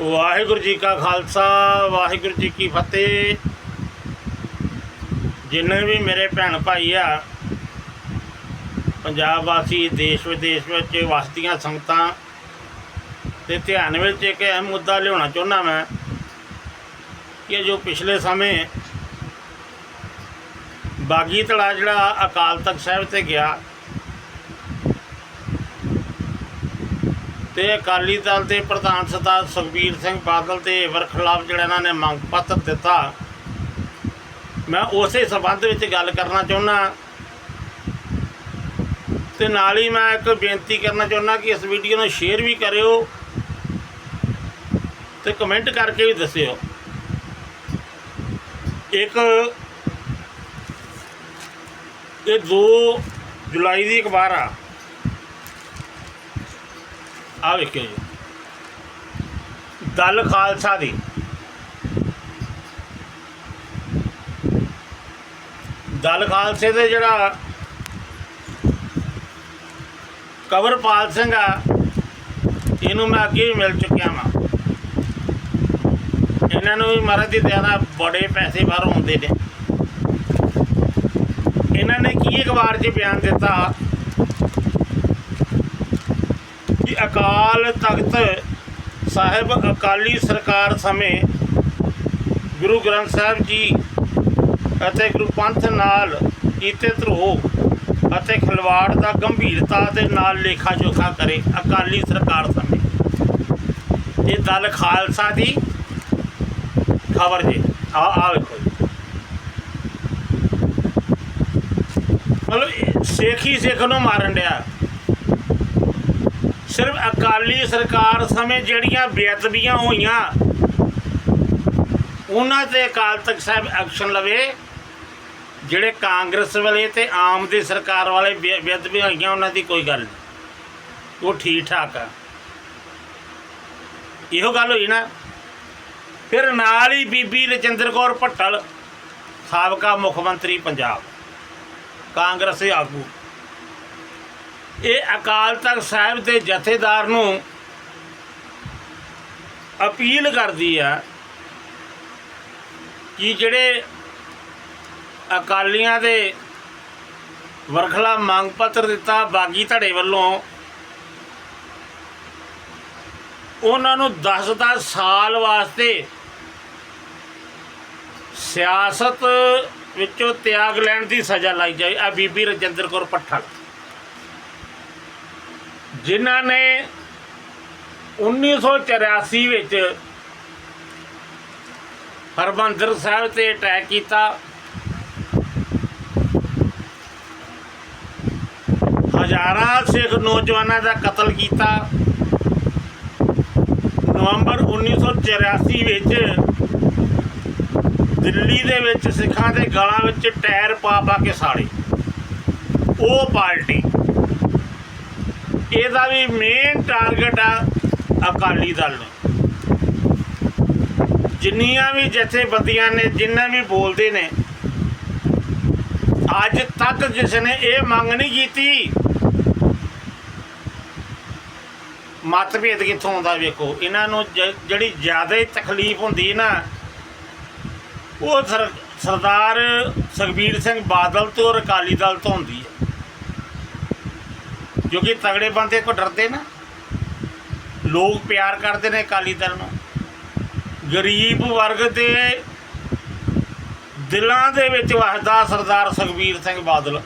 ਵਾਹਿਗੁਰੂ ਜੀ ਕਾ ਖਾਲਸਾ, ਵਾਹਿਗੁਰੂ ਜੀ ਕੀ ਫਤਿਹ। ਜਿੰਨੇ ਵੀ ਮੇਰੇ ਭੈਣ ਭਾਈ ਆ, ਪੰਜਾਬ ਵਾਸੀ, ਦੇਸ਼ ਵਿਦੇਸ਼ ਵਿੱਚ ਵਸਦੀਆਂ ਸੰਗਤਾਂ, ਤੇ ਧਿਆਨ ਵਿੱਚ ਇੱਕ ਅਹਿਮ ਮੁੱਦਾ ਲਿਆਉਣਾ ਚਾਹੁੰਦਾ ਮੈਂ, ਕਿ ਜੋ ਪਿਛਲੇ ਸਮੇਂ ਬਾਗੀ ਧੜਾ ਜਿਹੜਾ ਅਕਾਲ ਤਖਤ ਸਾਹਿਬ ਤੇ ਗਿਆ ਤੇ ਅਕਾਲੀ ਦਲ ਦੇ ਪ੍ਰਧਾਨ ਸਰਦਾਰ ਸੁਖਬੀਰ ਸਿੰਘ ਬਾਦਲ ਤੇ ਵਰਖਲਾਫ ਜਿਹੜਾ ਇਹਨਾਂ ਨੇ ਮੰਗ ਪੱਤਰ ਦਿੱਤਾ। ਮੈਂ ਉਸੇ ਸਬੰਧ ਵਿੱਚ ਗੱਲ ਕਰਨਾ ਚਾਹੁੰਦਾ ਤੇ ਨਾਲ ਹੀ ਮੈਂ ਇੱਕ ਬੇਨਤੀ ਕਰਨਾ ਚਾਹੁੰਦਾ ਕਿ ਇਸ ਵੀਡੀਓ ਨੂੰ ਸ਼ੇਅਰ ਵੀ ਕਰਿਓ ਤੇ ਕਮੈਂਟ ਕਰਕੇ ਵੀ ਦੱਸਿਓ। ਇੱਕ, ਇਹ 2 ਜੁਲਾਈ ਦੀ ਅਖਬਾਰ ਆ। ਆ ਵੇਖਿਓ ਜੀ। ਦਲ ਖਾਲਸਾ ਦੀ। ਦਲ ਖਾਲਸੇ ਦੇ ਜਿਹੜਾ ਕਵਰਪਾਲ ਸਿੰਘ ਆ, ਇਹਨੂੰ ਮੈਂ ਅੱਗੇ ਵੀ ਮਿਲ ਚੁੱਕਿਆ ਵਾਂ। ਇਹਨਾਂ ਨੂੰ ਵੀ ਮਹਾਰਾਜ ਦੀ ਦਇਆ ਨਾਲ ਬੜੇ ਪੈਸੇ ਬਾਹਰ ਆਉਂਦੇ ਨੇ। ਇਹਨਾਂ ਨੇ ਕੀ ਅਖਬਾਰ 'ਚ ਬਿਆਨ ਦਿੱਤਾ ਕਿ ਅਕਾਲ ਤਖਤ ਸਾਹਿਬ ਅਕਾਲੀ ਸਰਕਾਰ ਸਮੇਂ ਗੁਰੂ ਗ੍ਰੰਥ ਸਾਹਿਬ ਜੀ ਅਤੇ ਗੁਰੂ ਪੰਥ ਨਾਲ ਕੀਤੇ ਧਰੋ ਅਤੇ ਖਿਲਵਾੜ ਦਾ ਗੰਭੀਰਤਾ ਦੇ ਨਾਲ ਲੇਖਾ ਜੋਖਾ ਕਰੇ ਅਕਾਲੀ ਸਰਕਾਰ ਸਮੇਂ। ਇਹ ਦਲ ਖਾਲਸਾ ਦੀ ਖਬਰ ਜੀ। ਆ ਆ ਵੇਖੋ ਜੀ। ਮਤਲਬ ਇਹ ਸਿੱਖ ਹੀ ਸਿੱਖ ਨੂੰ ਮਾਰਨ ਡਿਆ। ਸਿਰਫ ਅਕਾਲੀ ਸਰਕਾਰ ਸਮੇਂ ਜਿਹੜੀਆਂ ਬੇਅਦਬੀਆਂ ਹੋਈਆਂ, ਉਹਨਾਂ ਤੇ ਅਕਾਲ ਤਖਤ ਸਾਹਿਬ ਐਕਸ਼ਨ ਲਵੇ, ਜਿਹੜੇ ਕਾਂਗਰਸ ਵਾਲੇ ਤੇ ਆਮ ਦੀ ਸਰਕਾਰ ਵਾਲੇ ਬੇ- ਬੇਅਦਬੀਆਂ ਹੋਈਆਂ, ਉਹਨਾਂ ਦੀ ਕੋਈ ਗੱਲ ਨਹੀਂ। ਉਹ ਠੀਕ ਠਾਕ ਆ। ਇਹੋ ਗੱਲ ਹੋਈ ਨਾ। ਫਿਰ ਨਾਲ ਹੀ ਬੀਬੀ ਰਜਿੰਦਰ ਕੌਰ ਭੱਟਲ, ਸਾਬਕਾ ਮੁੱਖ ਮੰਤਰੀ ਪੰਜਾਬ, ਕਾਂਗਰਸ ਦੇ ਆਗੂ। ਇਹ ਅਕਾਲ ਤਖਤ ਸਾਹਿਬ ਦੇ ਜਥੇਦਾਰ ਨੂੰ ਅਪੀਲ ਕਰਦੀ ਆ ਕਿ ਜਿਹੜੇ ਅਕਾਲੀਆਂ ਦੇ ਵਰਖਲਾ ਮੰਗ ਪੱਤਰ ਦਿੱਤਾ ਬਾਗੀ ਧੜੇ ਵੱਲੋਂ, ਉਹਨਾਂ ਨੂੰ 10-10 ਸਾਲ ਵਾਸਤੇ ਸਿਆਸਤ ਵਿੱਚੋਂ ਤਿਆਗ ਲੈਣ ਦੀ ਸਜ਼ਾ ਲਾਈ ਜਾਏ ਆ ਬੀਬੀ ਰਜਿੰਦਰ ਕੌਰ ਪੱਠਲ ਜਿਨ੍ਹਾਂ ਨੇ 1984 ਵਿੱਚ ਹਰਮੰਦਰ ਸਾਹਿਬ ਤੇ ਅਟੈਕ ਕੀਤਾ। ਹਜ਼ਾਰਾਂ ਸਿੱਖ ਨੌਜਵਾਨਾਂ ਦਾ ਕਤਲ ਕੀਤਾ। ਨਵੰਬਰ 1984 ਵਿੱਚ ਦਿੱਲੀ ਦੇ ਵਿੱਚ ਸਿੱਖਾਂ ਦੇ ਗਲਾਂ ਵਿੱਚ ਟਾਇਰ ਪਾ ਪਾ ਕੇ ਸਾੜੇ। ਉਹ ਪਾਰਟੀ ਇਹਦਾ ਵੀ ਮੇਨ ਟਾਰਗੇਟ ਆ ਅਕਾਲੀ ਦਲ ਨੇ। ਜਿੰਨੀਆਂ ਵੀ ਜਥੇਬੰਦੀਆਂ ਨੇ, ਜਿੰਨੇ ਵੀ ਬੋਲਦੇ ਨੇ, ਅੱਜ ਤੱਕ ਕਿਸੇ ਨੇ ਇਹ ਮੰਗ ਨਹੀਂ ਕੀਤੀ, ਮਤਭੇਦ ਕਿੱਥੋਂ ਆਉਂਦਾ ਵੇਖੋ। ਇਹਨਾਂ ਨੂੰ ਜਿਹੜੀ ਜ਼ਿਆਦਾ ਤਕਲੀਫ ਹੁੰਦੀ ਨਾ, ਉਹ ਸਰਦਾਰ ਸੁਖਬੀਰ ਸਿੰਘ ਬਾਦਲ ਤੋਂ ਔਰ ਅਕਾਲੀ ਦਲ ਤੋਂ ਹੁੰਦੀ ਹੈ। ਕਿਉਂਕਿ ਤਗੜੇ ਬੰਦੇ ਕੋ ਡਰਦੇ ਨਾ। ਲੋਕ ਪਿਆਰ ਕਰਦੇ ਨੇ ਅਕਾਲੀ ਦਲ ਨੂੰ। ਗਰੀਬ ਵਰਗ ਦੇ ਦਿਲਾਂ ਦੇ ਵਿੱਚ ਵਸਦਾ ਸਰਦਾਰ ਸੁਖਬੀਰ ਸਿੰਘ ਬਾਦਲ।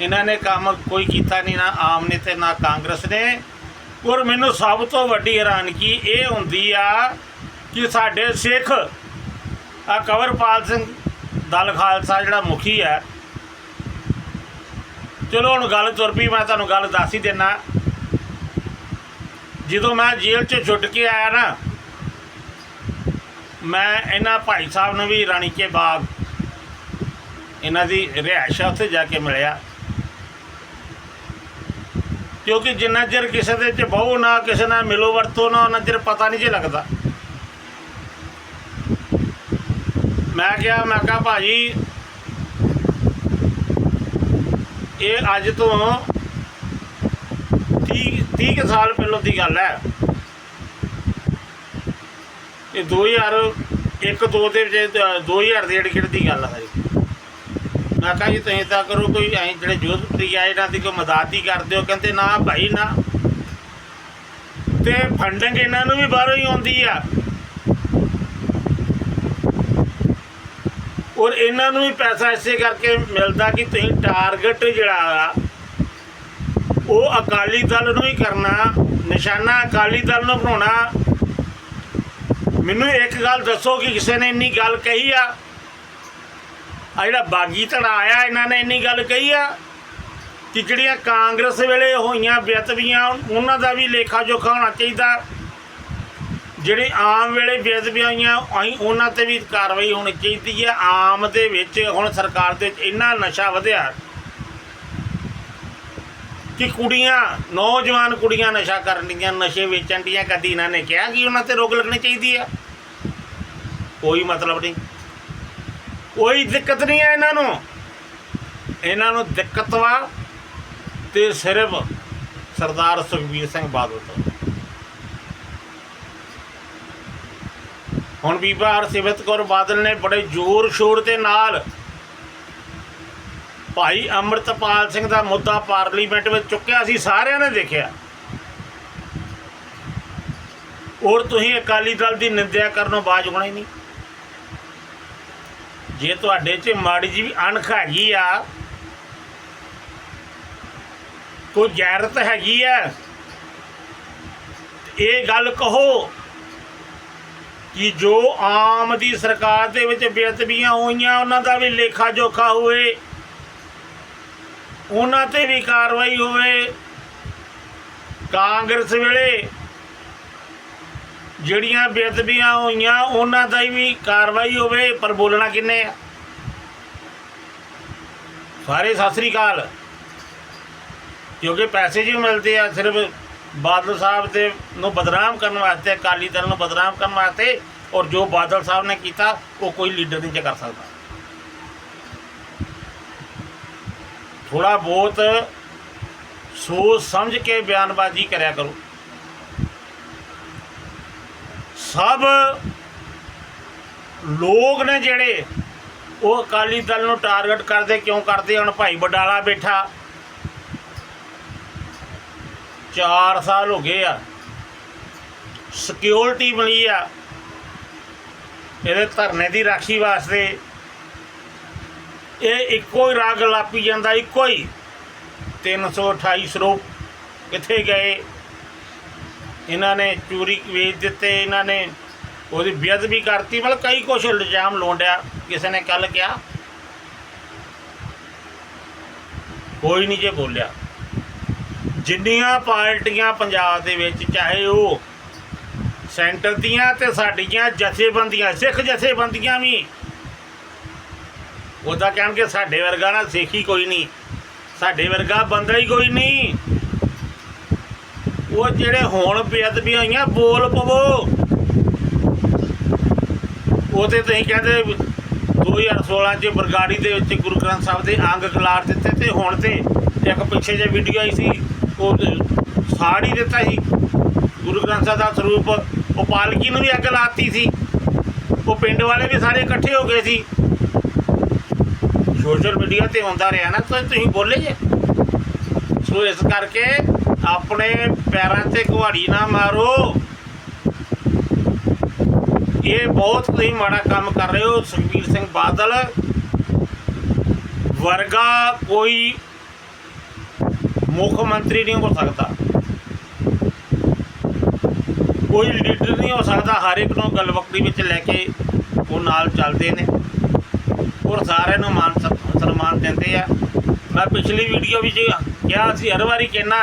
ਇਹਨਾਂ ਨੇ ਕੰਮ ਕੋਈ ਕੀਤਾ ਨਹੀਂ, ਨਾ ਆਮ ਨੇ ਤੇ ਨਾ ਕਾਂਗਰਸ ਨੇ। ਔਰ ਮੈਨੂੰ ਸਭ ਤੋਂ ਵੱਡੀ ਹੈਰਾਨਗੀ ਇਹ ਹੁੰਦੀ ਆ ਕਿ ਸਾਡੇ ਸਿੱਖ ਆ ਕਵਰਪਾਲ ਸਿੰਘ ਦਲ ਖਾਲਸਾ ਜਿਹੜਾ ਮੁਖੀ ਹੈ ਚਲੋ ਹੁਣ ਗੱਲ ਤੁਰ ਪਈ, ਮੈਂ ਤੁਹਾਨੂੰ ਗੱਲ ਦੱਸ ਹੀ ਦਿੰਨਾ। ਜਦੋਂ ਮੈਂ ਜੇਲ੍ਹ 'ਚ ਛੁੱਟ ਕੇ ਆਇਆ ਨਾ, ਮੈਂ ਇਹਨਾਂ ਭਾਈ ਸਾਹਿਬ ਨੂੰ ਵੀ ਰਾਣੀ ਕੇ ਬਾਗ ਇਹਨਾਂ ਦੀ ਰਿਹਾਇਸ਼ ਉੱਥੇ ਜਾ ਕੇ ਮਿਲਿਆ। ਕਿਉਂਕਿ ਜਿੰਨਾ ਚਿਰ ਕਿਸੇ ਦੇ ਚ ਬਹੁ ਨਾ ਕਿਸੇ ਨਾਲ ਮਿਲੋ ਵਰਤੋ ਨਾ, ਉਹਨਾਂ ਚਿਰ ਪਤਾ ਨਹੀਂ ਜੇ ਲੱਗਦਾ। ਮੈਂ ਕਿਹਾ ਮੈਂ ਕਿਹਾ ਭਾਜੀ ਇਹ ਅੱਜ ਤੋਂ 30 30 ਕੁ ਸਾਲ ਪਹਿਲਾਂ ਦੀ ਗੱਲ ਹੈ। ਇਹ 2001 2 ਦੇ ਵਿੱਚ ਅ, 2000 ਦੇ ਏੜ ਦੀ ਗੱਲ ਹੈ। ਮੈਂ ਕਿਹਾ ਜੀ ਤੁਸੀਂ ਤਾਂ ਕਰੋ ਕੋਈ ਐਂ ਜਿਹੜੇ ਜੋਧਪੁਰੀ ਆ ਇਹਨਾਂ ਦੀ ਕੋਈ ਮਦਦ ਹੀ ਕਰਦੇ ਹੋ ਕਹਿੰਦੇ ਨਾ ਭਾਈ ਨਾ। ਤੇ ਫੰਡਿੰਗ ਇਹਨਾਂ ਨੂੰ ਵੀ ਬਾਹਰੋਂ ਹੀ ਆਉਂਦੀ ਆ। ਔਰ ਇਹਨਾਂ ਨੂੰ ਵੀ ਪੈਸਾ ਇਸੇ ਕਰਕੇ ਮਿਲਦਾ ਕਿ ਤੁਸੀਂ ਟਾਰਗੇਟ ਜਿਹੜਾ ਆ, ਉਹ ਅਕਾਲੀ ਦਲ ਨੂੰ ਹੀ ਕਰਨਾ, ਨਿਸ਼ਾਨਾ ਅਕਾਲੀ ਦਲ ਨੂੰ ਬਣਾਉਣਾ। ਮੈਨੂੰ ਇੱਕ ਗੱਲ ਦੱਸੋ ਕਿ ਕਿਸੇ ਨੇ ਇੰਨੀ ਗੱਲ ਕਹੀ ਆ? ਆ ਜਿਹੜਾ ਬਾਗੀ ਧੜਾ ਆਇਆ, ਇਹਨਾਂ ਨੇ ਇੰਨੀ ਗੱਲ ਕਹੀ ਆ ਕਿ ਜਿਹੜੀਆਂ ਕਾਂਗਰਸ ਵੇਲੇ ਹੋਈਆਂ ਬੇਅਦਬੀਆਂ ਉਹਨਾਂ ਦਾ ਵੀ ਲੇਖਾ ਜੋਖਾ ਹੋਣਾ ਚਾਹੀਦਾ। ਜਿਹੜੇ ਆਮ ਵੇਲੇ ਬੇਅਦਬੀਆਂ ਹੋਈਆਂ ਅਸੀਂ ਉਹਨਾਂ ਤੇ ਵੀ ਕਾਰਵਾਈ ਹੋਣੀ ਚਾਹੀਦੀ ਹੈ। ਆਮ ਦੇ ਵਿੱਚ ਹੁਣ ਸਰਕਾਰ ਦੇ ਇੰਨਾ ਨਸ਼ਾ ਵਧਿਆ ਕਿ ਕੁੜੀਆਂ, ਨੌਜਵਾਨ ਕੁੜੀਆਂ ਨਸ਼ਾ ਕਰਨ ਦੀਆਂ, ਨਸ਼ੇ ਵੇਚਣ ਦੀਆਂ ਕਦੀ ਇਹਨਾਂ ਨੇ ਕਿਹਾ ਕਿ ਉਹਨਾਂ ਤੇ ਰੋਕ ਲੱਗਣੀ ਚਾਹੀਦੀ ਆ ਕੋਈ ਮਤਲਬ ਨਹੀਂ। ਕੋਈ ਦਿੱਕਤ ਨਹੀਂ ਹੈ ਇਹਨਾਂ ਨੂੰ। ਇਹਨਾਂ ਨੂੰ ਦਿੱਕਤ ਵਾ ਤੇ ਸਿਰਫ ਸਰਦਾਰ ਸੁਖਬੀਰ ਸਿੰਘ ਬਾਦਲ ਤੋਂ। ਹੁਣ ਬੀਬਾ ਹਰਸਿਮਰਤ ਕੌਰ ਬਾਦਲ ਨੇ ਬੜੇ ਜ਼ੋਰ ਸ਼ੋਰ ਦੇ ਨਾਲ ਭਾਈ ਅੰਮ੍ਰਿਤਪਾਲ ਸਿੰਘ ਦਾ ਮੁੱਦਾ ਪਾਰਲੀਮੈਂਟ ਵਿੱਚ ਚੁੱਕਿਆ ਸੀ, ਸਾਰਿਆਂ ਨੇ ਦੇਖਿਆ। ਔਰ ਤੁਸੀਂ ਅਕਾਲੀ ਦਲ ਦੀ ਨਿੰਦਿਆ ਕਰਨੋਂ ਬਾਜ ਹੋਣਾ ਹੀ ਨਹੀਂ। ਜੇ ਤੁਹਾਡੇ 'ਚ ਮਾੜੀ ਜੀ ਵੀ ਅਣਖ ਹੈਗੀ ਆ, ਕੋਈ ਗੈਰਤ ਹੈਗੀ ਆ ਇਹ ਗੱਲ ਕਹੋ। ਕਿ ਜੋ ਆਮ ਦੀ ਸਰਕਾਰ ਦੇ ਵਿੱਚ ਬੇਅਦਬੀਆਂ ਹੋਈਆਂ, ਉਹਨਾਂ ਦਾ ਵੀ ਲੇਖਾ ਜੋਖਾ ਹੋਵੇ, ਉਹਨਾਂ ਤੇ ਵੀ ਕਾਰਵਾਈ ਹੋਵੇ, ਕਾਂਗਰਸ ਵੇਲੇ ਜਿਹੜੀਆਂ ਬੇਅਦਬੀਆਂ ਹੋਈਆਂ, ਉਹਨਾਂ ਦਾ ਵੀ ਕਾਰਵਾਈ ਹੋਵੇ, ਪਰ ਬੋਲਣਾ ਕਿੰਨੇ ਆ? ਸਾਰੇ ਸਤਿ ਸ੍ਰੀ ਅਕਾਲ। ਕਿਉਂਕਿ ਪੈਸੇ ਜੀ ਮਿਲਦੇ ਆ, ਸਿਰਫ ਬਾਦਲ ਸਾਹਿਬ ਦੇ ਨੂੰ ਬਦਨਾਮ ਕਰਨ ਵਾਸਤੇ, ਅਕਾਲੀ ਦਲ ਨੂੰ ਬਦਨਾਮ ਕਰਨ ਵਾਸਤੇ ਔਰ ਜੋ ਬਾਦਲ ਸਾਹਿਬ ਨੇ ਕੀਤਾ, ਉਹ ਕੋਈ ਲੀਡਰ ਨਹੀਂ ਜੇ ਕਰ ਸਕਦਾ। ਥੋੜਾ ਬਹੁਤ ਸੋਚ ਸਮਝ ਕੇ ਬਿਆਨਬਾਜ਼ੀ ਕਰਿਆ ਕਰੋ। ਸਭ ਲੋਕ ਨੇ ਜਿਹੜੇ, ਉਹ ਅਕਾਲੀ ਦਲ ਨੂੰ ਟਾਰਗੇਟ ਕਰਦੇ, ਕਿਉਂ ਕਰਦੇ ਹੁਣ ਭਾਈ ਬਡਾਲਾ ਬੈਠਾ 4 ਸਾਲ ਹੋ ਗਏ ਆ। ਸਿਕਿਉਰਿਟੀ ਬਣੀ ਆ। ਇਹਦੇ ਧਰਨੇ ਦੀ ਰਾਖੀ ਵਾਸਤੇ ਇਹ ਇੱਕੋ ਹੀ ਰਾਗ ਲਾਪੀ ਜਾਂਦਾ, ਇੱਕੋ ਹੀ। 328 ਸਰੂਪ ਕਿੱਥੇ ਗਏ? ਇਹਨਾਂ ਨੇ ਚੋਰੀ ਵੇਚ ਦਿੱਤੇ, ਇਹਨਾਂ ਨੇ ਉਹਦੀ ਬੇਅਦਬੀ ਕਰਤੀ। ਮਤਲਬ ਕਈ ਕੁਛ ਇਲਜ਼ਾਮ ਲਾਉਂਦਿਆ ਕਿਸੇ ਨੇ ਕੱਲ ਕਿਹਾ। ਕੋਈ ਨਹੀਂ ਜੇ ਬੋਲਿਆ। ਜਿੰਨੀਆਂ ਪਾਰਟੀਆਂ ਪੰਜਾਬ ਦੇ ਵਿੱਚ, ਚਾਹੇ ਉਹ ਸੈਂਟਰ ਦੀਆਂ ਤੇ ਸਾਡੀਆਂ ਜਥੇਬੰਦੀਆਂ, ਸਿੱਖ ਜਥੇਬੰਦੀਆਂ ਵੀ, ਉਹਦਾ ਕਹਿਣਗੇ ਸਾਡੇ ਵਰਗਾ ਨਾ ਸਿੱਖ ਹੀ ਕੋਈ ਨਹੀਂ, ਸਾਡੇ ਵਰਗਾ ਬੰਦਾ ਹੀ ਕੋਈ ਨਹੀਂ। ਉਹ ਜਿਹੜੇ ਹੁਣ ਬੇਅਦਬੀ ਹੋਈਆਂ, ਬੋਲ ਪਵੋ। ਉਹਦੇ ਤੁਸੀਂ ਕਹਿੰਦੇ 2016 ਚ ਬਰਗਾੜੀ ਦੇ ਵਿੱਚ ਗੁਰੂ ਗ੍ਰੰਥ ਸਾਹਿਬ ਦੇ ਅੰਗ ਖਿਲਾਰ ਦਿੱਤੇ ਤੇ ਹੁਣ ਤੇ ਇੱਕ ਪਿੱਛੇ ਜੇ ਵੀਡੀਓ ਆਈ ਸੀ। ਉਹ ਹੀ ਦਿੱਤਾ ਸੀ ਗੁਰੂ ਗ੍ਰੰਥ ਸਾਹਿਬ ਦਾ ਸਰੂਪ ਉਹ ਪਾਲਕੀ ਨੂੰ ਵੀ ਅੱਗ ਲਾਤੀ ਸੀ। ਉਹ ਪਿੰਡ ਵਾਲੇ ਵੀ ਸਾਰੇ ਇਕੱਠੇ ਹੋ ਗਏ ਸੀ। ਸੋਸ਼ਲ ਮੀਡੀਆ ਤੇ ਆਉਂਦਾ ਰਿਹਾ ਨਾ, ਤਾਂ ਤੁਸੀਂ ਬੋਲੇ ਜੇ। ਸੋ ਇਸ ਕਰਕੇ ਆਪਣੇ ਪੈਰਾਂ ਤੇ ਕੁਹਾੜੀ ਨਾ ਮਾਰੋ। ਇਹ ਬਹੁਤ ਤੁਸੀਂ ਮਾੜਾ ਕੰਮ ਕਰ ਰਹੇ ਹੋ, ਸੁਖਬੀਰ ਸਿੰਘ ਬਾਦਲ। ਵਰਗਾ ਕੋਈ ਮੁੱਖ ਮੰਤਰੀ ਨਹੀਂ ਹੋ ਸਕਦਾ। ਕੋਈ ਲੀਡਰ ਨਹੀਂ ਹੋ ਸਕਦਾ, ਹਰ ਇੱਕ ਨੂੰ ਗਲਵਕੜੀ ਵਿੱਚ ਲੈ ਕੇ ਉਹ ਨਾਲ ਚੱਲਦੇ ਨੇ। ਔਰ ਸਾਰਿਆਂ ਨੂੰ ਮਾਨ ਸਨਮਾਨ ਦਿੰਦੇ ਆ। ਮੈਂ ਪਿਛਲੀ ਵੀਡੀਓ ਵਿੱਚ ਕਿਹਾ ਸੀ, ਹਰ ਵਾਰੀ ਕਹਿਣਾ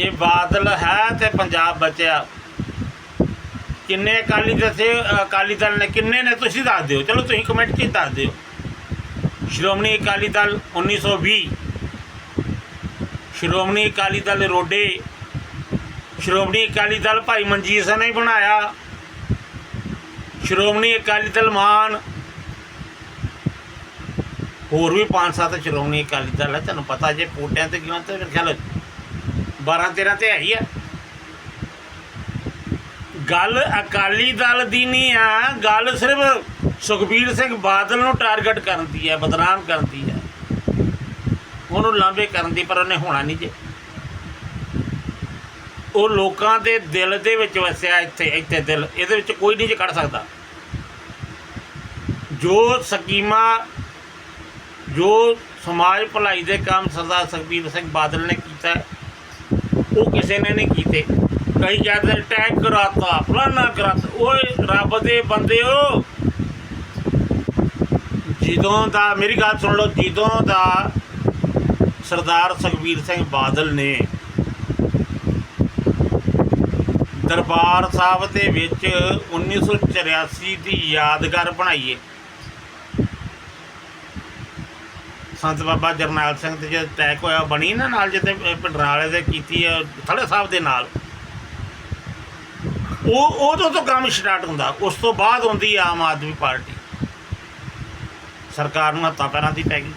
ਇਹ ਬਾਦਲ ਹੈ ਤੇ ਪੰਜਾਬ ਬਚਿਆ। ਕਿੰਨੇ ਅਕਾਲੀ ਦਲ ਅਕਾਲੀ ਦਲ ਨੇ, ਕਿੰਨੇ ਨੇ ਤੁਸੀਂ ਦੱਸ ਦਿਓ। ਚਲੋ ਤੁਸੀਂ ਕਮੈਂਟ 'ਚ ਦੱਸ ਦਿਓ। ਸ਼੍ਰੋਮਣੀ ਅਕਾਲੀ ਦਲ 1920 ਸ਼੍ਰੋਮਣੀ ਅਕਾਲੀ ਦਲ ਰੋਡੇ, ਸ਼੍ਰੋਮਣੀ ਅਕਾਲੀ ਦਲ ਭਾਈ ਮਨਜੀਤ ਸਿੰਘ ਨੇ ਬਣਾਇਆ। ਸ਼੍ਰੋਮਣੀ ਅਕਾਲੀ ਦਲ ਮਾਨ, ਹੋਰ ਵੀ ਪੰਜ ਸੱਤ ਸ਼੍ਰੋਮਣੀ ਅਕਾਲੀ ਦਲ ਹੈ ਤੁਹਾਨੂੰ ਪਤਾ ਜੇ ਪੋਟਿਆਂ ਤੇ ਕਿਉਂ ਤੇ ਮੇਰੇ ਖਿਆਲ 12 13 ਤੇ ਹੈ ਹੀ ਆ। ਗੱਲ ਅਕਾਲੀ ਦਲ ਦੀ ਨਹੀਂ ਆ, ਗੱਲ ਸਿਰਫ ਸੁਖਬੀਰ ਸਿੰਘ ਬਾਦਲ ਨੂੰ ਟਾਰਗੇਟ ਕਰਨ ਦੀ ਹੈ ਬਦਨਾਮ ਕਰਨ ਦੀ ਹੈ ਉਹਨੂੰ ਲਾਂਭੇ ਕਰਨ ਦੀ, ਪਰ ਉਹਨੇ ਹੋਣਾ ਨਹੀਂ ਜੇ। ਉਹ ਲੋਕਾਂ ਦੇ ਦਿਲ ਦੇ ਵਿੱਚ ਵਸਿਆ ਇੱਥੇ ਇੱਥੇ ਦਿਲ, ਇਹਦੇ ਵਿੱਚ ਕੋਈ ਨਹੀਂ ਜੇ ਕੱਢ ਸਕਦਾ। ਜੋ ਸਕੀਮਾਂ, ਜੋ ਸਮਾਜ ਭਲਾਈ ਦੇ ਕੰਮ ਸਰਦਾਰ ਸੁਖਬੀਰ ਸਿੰਘ ਬਾਦਲ ਨੇ ਕੀਤਾ, ਉਹ ਕਿਸੇ ਨੇ ਨਹੀਂ ਕੀਤੇ। ਕਈ ਕਹਿੰਦੇ ਅਟੈਕ ਕਰਾਤਾ, ਫਲਾਨਾ ਕਰਾਤਾ, ਓਏ ਰੱਬ ਦੇ ਬੰਦਿਓ! ਜਦੋਂ ਦਾ, ਮੇਰੀ ਗੱਲ ਸੁਣ ਲਓ, ਜਦੋਂ ਦਾ ਸਰਦਾਰ ਸੁਖਬੀਰ ਸਿੰਘ ਬਾਦਲ ਨੇ ਦਰਬਾਰ ਸਾਹਿਬ ਦੇ ਵਿੱਚ 1984 ਦੀ ਯਾਦਗਾਰ ਬਣਾਈਏ ਸੰਤ ਬਾਬਾ ਜਰਨੈਲ ਸਿੰਘ ਤੇ ਜਦ ਅਟੈਕ ਹੋਇਆ, ਬਣੀ ਨਾ ਨਾਲ ਜਿੱਤੇ ਪਿੰਡਰਾਲੇ ਦੇ ਕੀਤੀ ਹੈ ਥੜੇ ਸਾਹਿਬ ਦੇ ਨਾਲ। ਉਹ, ਉਦੋਂ ਤੋਂ ਕੰਮ ਸਟਾਰਟ ਹੁੰਦਾ, ਉਸ ਤੋਂ ਬਾਅਦ ਹੁੰਦੀ ਆਮ ਆਦਮੀ ਪਾਰਟੀ। ਸਰਕਾਰ ਨੂੰ ਹੱਥਾਂ ਪੈਰਾਂ ਦੀ ਪੈ ਗਈ।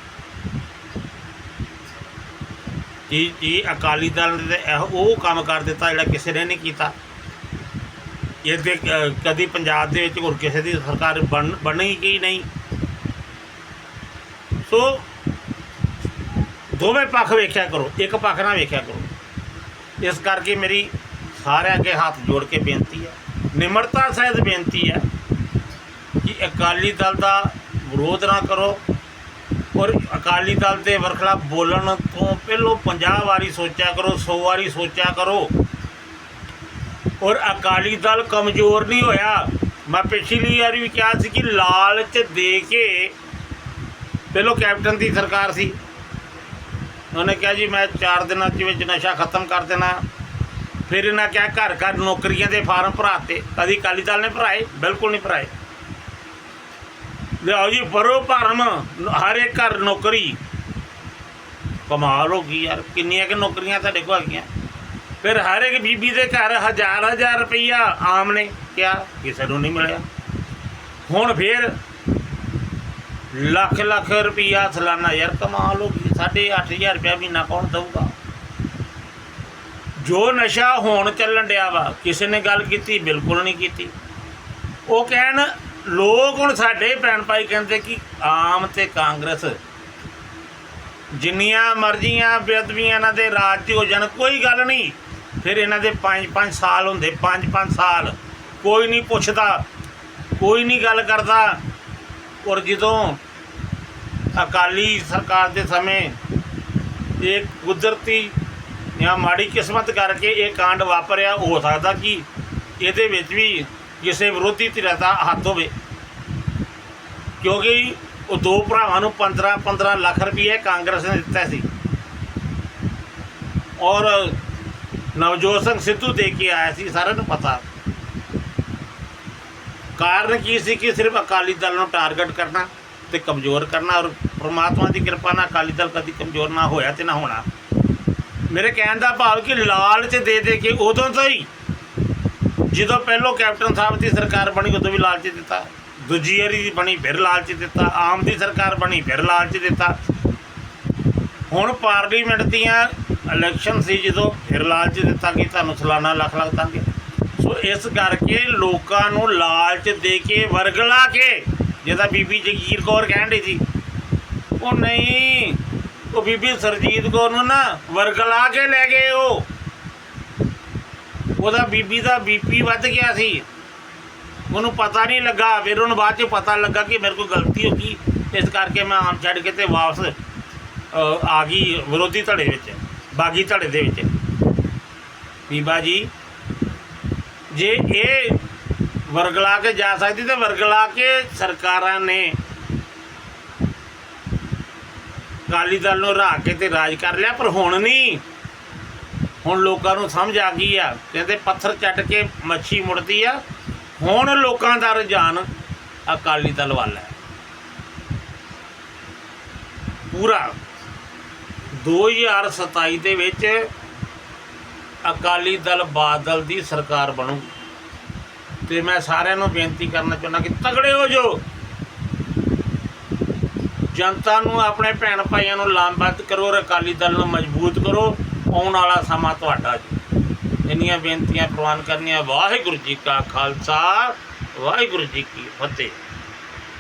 ਜੀ ਜੀ, ਅਕਾਲੀ ਦਲ ਨੇ ਤਾਂ ਇਹੋ- ਉਹ ਕੰਮ ਕਰ ਦਿੱਤਾ ਜਿਹੜਾ ਕਿਸੇ ਨੇ ਨਹੀਂ ਕੀਤਾ। ਇਹ ਤੇ ਕਦੀ ਪੰਜਾਬ ਦੇ ਵਿੱਚ ਹੋਰ ਕਿਸੇ ਦੀ ਸਰਕਾਰ ਬਣ ਬਣੀ ਕੀ ਨਹੀਂ। ਸੋ, ਦੋਵੇਂ ਪੱਖ ਵੇਖਿਆ ਕਰੋ, ਇੱਕ ਪੱਖ ਨਾ ਵੇਖਿਆ ਕਰੋ। ਇਸ ਕਰਕੇ ਮੇਰੀ ਸਾਰਿਆਂ ਅੱਗੇ ਹੱਥ ਜੋੜ ਕੇ ਬੇਨਤੀ ਹੈ, ਨਿਮਰਤਾ ਸਹਿਤ ਬੇਨਤੀ ਹੈ ਕਿ ਅਕਾਲੀ ਦਲ ਦਾ ਵਿਰੋਧ ਨਾ ਕਰੋ ਔਰ ਅਕਾਲੀ ਦਲ ਦੇ ਵਰਖਲਾ ਬੋਲਣ ਤੋਂ ਪਹਿਲੋਂ 50 ਵਾਰੀ ਸੋਚਿਆ ਕਰੋ 100 ਵਾਰੀ ਸੋਚਿਆ ਕਰੋ। ਔਰ ਅਕਾਲੀ ਦਲ ਕਮਜ਼ੋਰ ਨਹੀਂ ਹੋਇਆ। ਮੈਂ ਪਿਛਲੀ ਵਾਰੀ ਵੀ ਕਿਹਾ ਸੀ ਕਿ ਲਾਲਚ ਦੇ ਕੇ ਪਹਿਲੋਂ ਕੈਪਟਨ ਦੀ ਸਰਕਾਰ ਸੀ। ਉਹਨੇ ਕਿਹਾ ਜੀ, ਮੈਂ 4 ਦਿਨਾਂ ਦੇ ਵਿੱਚ ਨਸ਼ਾ ਖਤਮ ਕਰ ਦੇਣਾ। ਫਿਰ ਇਹਨਾਂ ਕਿਹਾ ਘਰ ਘਰ ਨੌਕਰੀਆਂ ਦੇ ਫਾਰਮ ਭਰਾਤੇ ਕਦੀ ਅਕਾਲੀ ਦਲ ਨੇ ਭਰਾਏ, ਬਿਲਕੁਲ ਨਹੀਂ ਭਰਾਏ। ਲਿਆਓ ਜੀ ਭਰੋ ਭਰਮ ਹਰ ਇੱਕ ਘਰ ਨੌਕਰੀ। ਕਮਾਲ ਹੋ ਗਈ ਯਾਰ, ਕਿੰਨੀਆਂ ਕਿ ਨੌਕਰੀਆਂ ਸਾਡੇ ਕੋਲ ਹੈਗੀਆਂ। ਫਿਰ ਹਰ ਇੱਕ ਬੀਬੀ ਦੇ ਘਰ ਹਜ਼ਾਰ ਹਜ਼ਾਰ ਰੁਪਈਆ ਆਮ ਨੇ ਕਿਹਾ ਕਿਸੇ ਨੂੰ ਨਹੀਂ ਮਿਲਿਆ। ਹੁਣ ਫਿਰ ਲੱਖ ਲੱਖ ਰੁਪਈਆ ਸਾਲਾਨਾ ਯਾਰ, ਕਮਾਲ ਹੋ ਗਈ। ਸਾਢੇ ਅੱਠ ਹਜ਼ਾਰ ਰੁਪਇਆ ਮਹੀਨਾ ਕੌਣ ਦਊਗਾ? ਜੋ ਨਸ਼ਾ ਹੋਣ ਚੱਲਣ ਡਿਆ ਵਾ, ਕਿਸੇ ਨੇ ਗੱਲ ਕੀਤੀ, ਬਿਲਕੁਲ ਨਹੀਂ ਕੀਤੀ। ਉਹ ਕਹਿਣ ਲੋਕ ਹੁਣ ਸਾਡੇ ਭੈਣ ਭਾਈ ਕਹਿੰਦੇ ਕਿ ਆਮ ਤੇ ਕਾਂਗਰਸ, ਜਿੰਨੀਆਂ ਮਰਜ਼ੀਆਂ ਬੇਅਦਬੀਆਂ ਇਹਨਾਂ ਦੇ ਰਾਜ 'ਚ ਹੋ ਜਾਣ, ਕੋਈ ਗੱਲ ਨਹੀਂ। ਫਿਰ ਇਹਨਾਂ ਦੇ 5-5 ਸਾਲ ਹੁੰਦੇ 5-5 ਸਾਲ, ਕੋਈ ਨਹੀਂ ਪੁੱਛਦਾ, ਕੋਈ ਨਹੀਂ ਗੱਲ ਕਰਦਾ। ਔਰ ਜਦੋਂ ਅਕਾਲੀ ਸਰਕਾਰ ਦੇ ਸਮੇਂ ਇਹ ਕੁਦਰਤੀ ਜਾਂ ਮਾੜੀ ਕਿਸਮਤ ਕਰਕੇ ਇਹ ਕਾਂਡ ਵਾਪਰਿਆ, ਹੋ ਸਕਦਾ ਕਿ ਇਹਦੇ ਵਿੱਚ ਵੀ ਕਿਸੇ ਵਿਰੋਧੀ ਧਿਰ ਦਾ ਹੱਥ ਹੋਵੇ। ਕਿਉਂਕਿ ਉਹ ਦੋ ਭਰਾਵਾਂ ਨੂੰ 15 15 ਲੱਖ ਰੁਪਏ ਕਾਂਗਰਸ ਨੇ ਦਿੱਤਾ ਸੀ। ਔਰ ਨਵਜੋਤ ਸਿੰਘ ਸਿੱਧੂ ਦੇ ਕੇ ਆਇਆ ਸੀ, ਸਾਰਿਆਂ ਨੂੰ ਪਤਾ। ਕਾਰਨ ਕੀ ਸੀ ਕਿ ਸਿਰਫ ਅਕਾਲੀ ਦਲ ਨੂੰ ਟਾਰਗੇਟ ਕਰਨਾ ਤੇ ਕਮਜ਼ੋਰ ਕਰਨਾ ਔਰ ਪ੍ਰਮਾਤਮਾ ਦੀ ਕਿਰਪਾ ਨਾਲ ਅਕਾਲੀ ਦਲ ਕਦੀ ਕਮਜ਼ੋਰ ਨਾ ਹੋਇਆ ਤੇ ਨਾ ਹੋਣਾ। ਮੇਰੇ ਕਹਿਣ ਦਾ ਭਾਵ ਕਿ ਲਾਲਚ ਦੇ ਦੇ ਕੇ ਉਦੋਂ ਤੋਂ ਹੀ ਜਦੋਂ ਪਹਿਲੋਂ ਕੈਪਟਨ ਸਾਹਿਬ ਦੀ ਸਰਕਾਰ ਬਣੀ, ਉਦੋਂ ਵੀ ਲਾਲਚ ਦਿੱਤਾ। ਦੂਜੀ ਵਾਰੀ ਦੀ ਬਣੀ, ਫਿਰ ਲਾਲਚ ਦਿੱਤਾ। ਆਮ ਦੀ ਸਰਕਾਰ ਬਣੀ, ਫਿਰ ਲਾਲਚ ਦਿੱਤਾ। ਹੁਣ ਪਾਰਲੀਮੈਂਟ ਦੀਆਂ ਇਲੈਕਸ਼ਨ ਸੀ ਜਦੋਂ, ਫਿਰ ਲਾਲਚ ਦਿੱਤਾ ਕਿ ਤੁਹਾਨੂੰ ਸਾਲਾਨਾ ਲੱਖ ਲੱਖ ਦਾਂਗੇ ਸੋ ਇਸ ਕਰਕੇ ਲੋਕਾਂ ਨੂੰ ਲਾਲਚ ਦੇ ਕੇ, ਵਰਗਲਾ ਕੇ, ਜਿਹਦਾ ਬੀਬੀ ਜਗੀਰ ਕੌਰ ਕਹਿਣ ਡਈ ਸੀ, ਉਹ ਨਹੀਂ, ਉਹ ਬੀਬੀ ਸਰਜੀਤ ਕੌਰ ਨੂੰ ਨਾ ਵਰਗਲਾ ਕੇ ਲੈ ਗਏ ਉਹ। ਉਹਦਾ ਬੀਬੀ ਦਾ ਬੀਪੀ ਵੱਧ ਗਿਆ ਸੀ। ਉਹਨੂੰ ਪਤਾ ਨਹੀਂ ਲੱਗਾ। ਫਿਰ ਉਹਨੂੰ ਬਾਅਦ ਚ ਪਤਾ ਲੱਗਾ ਕਿ ਮੇਰੇ ਕੋਲ ਗਲਤੀ ਹੋ ਗਈ। ਇਸ ਕਰਕੇ ਮੈਂ ਆਮ ਛੱਡ ਕੇ ਤੇ ਵਾਪਸ ਆ ਗਈ ਵਿਰੋਧੀ ਧੜੇ ਵਿੱਚ, ਬਾਗੀ ਧੜੇ ਦੇ ਵਿੱਚ। ਬੀਬਾ ਜੀ, ਜੇ ਇਹ ਵਰਗਲਾ ਕੇ ਜਾ ਸਕਦੀ ਤੇ ਵਰਗਲਾ ਕੇ ਸਰਕਾਰਾਂ ਨੇ ਅਕਾਲੀ ਦਲ ਨੂੰ ਰਾਹ ਕੇ ਤੇ ਰਾਜ ਕਰ ਲਿਆ, ਪਰ ਹੁਣ ਨਹੀਂ। ਹੁਣ ਲੋਕਾਂ ਨੂੰ ਸਮਝ ਆ ਗਈ ਆ, ਕਹਿੰਦੇ ਪੱਥਰ ਚੱਟ ਕੇ ਮੱਛੀ ਮੁੜਦੀ ਆ। ਹੁਣ ਲੋਕਾਂ ਦਾ ਰੁਝਾਨ ਅਕਾਲੀ ਦਲ ਵੱਲ ਹੈ। ਪੂਰਾ 2027 ਦੇ ਵਿੱਚ ਅਕਾਲੀ ਦਲ ਬਾਦਲ ਦੀ ਸਰਕਾਰ ਬਣੂ। ਤੇ ਮੈਂ ਸਾਰਿਆਂ ਨੂੰ ਬੇਨਤੀ ਕਰਨਾ ਚਾਹੁੰਦਾ ਕਿ ਤਗੜੇ ਹੋ ਜਾਓ। ਜਨਤਾ ਨੂੰ, ਆਪਣੇ ਭੈਣ ਭਾਈਆਂ ਨੂੰ ਲਾਮਬੱਧ ਕਰੋ ਔਰ ਅਕਾਲੀ ਦਲ ਨੂੰ ਮਜ਼ਬੂਤ ਕਰੋ। ਆਉਣ ਵਾਲਾ ਸਮਾਂ ਤੁਹਾਡਾ ਜੀ। ਇੰਨੀਆਂ ਬੇਨਤੀਆਂ ਪ੍ਰਵਾਨ ਕਰਨੀਆਂ। ਵਾਹਿਗੁਰੂ ਜੀ ਕਾ ਖਾਲਸਾ, ਵਾਹਿਗੁਰੂ ਜੀ ਕੀ ਫਤਿਹ।